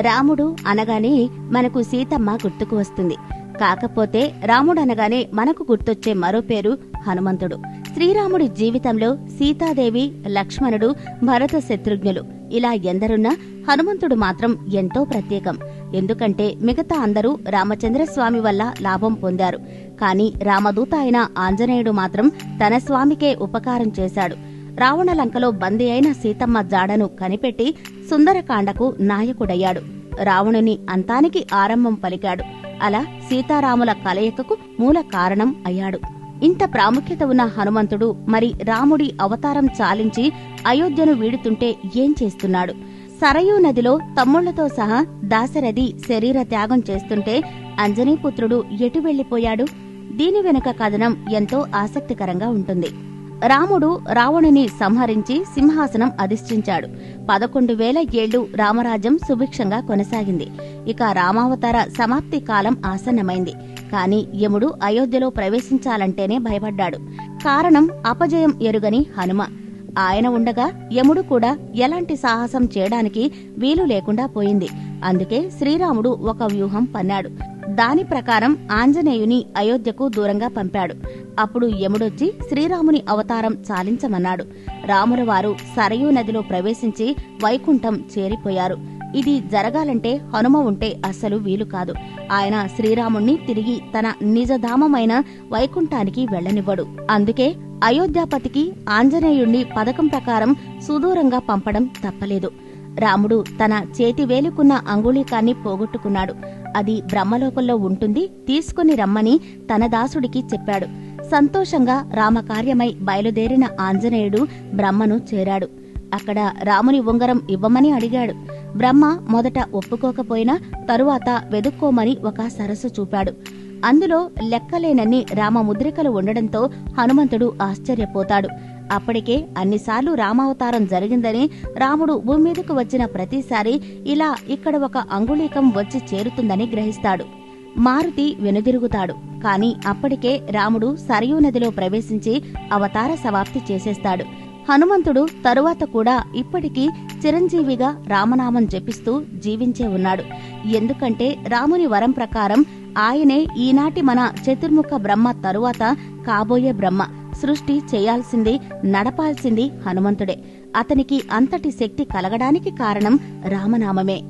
రాముడు అనగానే మనకు సీతమ్మ గుర్తుకు వస్తుంది. కాకపోతే రాముడు అనగానే మనకు గుర్తొచ్చే మరో పేరు హనుమంతుడు. శ్రీరాముడి జీవితంలో సీతాదేవి లక్ష్మణుడు భరత శత్రుఘ్నులు. ఇలా ఎందరున్నా హనుమంతుడు మాత్రం ఎంతో ప్రత్యేకం. ఎందుకంటే మిగతా అందరూ రామచంద్రస్వామి వల్ల లాభం పొందారు. కాని రామదూత అయిన ఆంజనేయుడు మాత్రం తన స్వామికే ఉపకారం చేశాడు. రావణలంకలో బందీ అయిన సీతమ్మ జాడను కనిపెట్టి సుందరకాండకు నాయకుడయ్యాడు. రావణుని అంతానికి ఆరంభం పలికాడు. అలా సీతారాముల కలయికకు మూల కారణం అయ్యాడు. ఇంత ప్రాముఖ్యత ఉన్న హనుమంతుడు మరి రాముడి అవతారం చాలించి అయోధ్యను వీడుతుంటే ఏం చేస్తున్నాడు? సరయూ నదిలో తమ్ముళ్ళతో సహా దాశరథి శరీర త్యాగం చేస్తుంటే అంజనీపుత్రుడు ఎటు వెళ్ళిపోయాడు దీని వెనుక కథనం ఎంతో ఆసక్తికరంగా ఉంటుంది. రాముడు రావణుని సంహరించి సింహాసనం అధిష్ఠించాడు. పదకొండు వేల ఏళ్ళు రామరాజ్యం సుభిక్షంగా కొనసాగింది. ఇక రామావతార సమాప్తి కాలం ఆసన్నమైంది. కాని యముడు అయోధ్యలో ప్రవేశించాలంటేనే భయపడ్డాడు. కారణం అపజయం ఎరుగని హనుమ. ఆయన ఉండగా యముడు కూడా ఎలాంటి సాహసం చేయడానికి వీలు లేకుండా పోయింది. అందుకే శ్రీరాముడు ఒక వ్యూహం పన్నాడు. దాని ప్రకారం ఆంజనేయుని అయోధ్యకు దూరంగా పంపాడు. అప్పుడు యముడొచ్చి శ్రీరాముని అవతారం చాలించమన్నాడు. రాములవారు సరయూ నదిలో ప్రవేశించి వైకుంఠం చేరిపోయారు. ఇది జరగాలంటే హనుమ ఉంటే అస్సలు వీలు కాదు. ఆయన శ్రీరాముణ్ణి తిరిగి తన నిజధామమైన వైకుంఠానికి వెళ్ళనివ్వడు అందుకే అయోధ్యాపతికి ఆంజనేయుణ్ణి పథకం ప్రకారం సుదూరంగా పంపడం తప్పలేదు. రాముడు తన చేతి వేలుకున్న అంగుళీకాన్ని పోగొట్టుకున్నాడు. అది బ్రహ్మలోకంలో ఉంటుంది తీసుకుని రమ్మని తన దాసుడికి చెప్పాడు. సంతోషంగా రామకార్యమై బయలుదేరిన ఆంజనేయుడు బ్రహ్మను చేరాడు. అక్కడ రాముని ఉంగరం ఇవ్వమని అడిగాడు. బ్రహ్మ మొదట ఒప్పుకోకపోయినా తరువాత వెదుక్కోమని ఒక సరస్సు చూపాడు. అందులో లెక్కలేనన్ని రామముద్రికలు ఉండడంతో హనుమంతుడు ఆశ్చర్యపోతాడు. అప్పటికే అన్నిసార్లు రామావతారం జరిగిందని రాముడు భూమి మీదకు వచ్చిన ప్రతిసారి ఇలా ఇక్కడ ఒక అంగుళీకం వచ్చి చేరుతుందని గ్రహిస్తాడు. మారుతి వెనుదిరుగుతాడు. కాని అప్పటికే రాముడు సరయూ నదిలో ప్రవేశించి అవతార సమాప్తి చేసేస్తాడు. హనుమంతుడు తరువాత కూడా ఇప్పటికీ చిరంజీవిగా రామనామం జపిస్తూ జీవించే ఉన్నాడు. ఎందుకంటే రాముని వరం ప్రకారం ఆయనే ఈనాటి మన చతుర్ముఖ బ్రహ్మ తరువాత కాబోయే బ్రహ్మ. సృష్టి చేయాల్సింది నడపాల్సింది హనుమంతుడే. అతనికి అంతటి శక్తి కలగడానికి కారణం రామనామమే.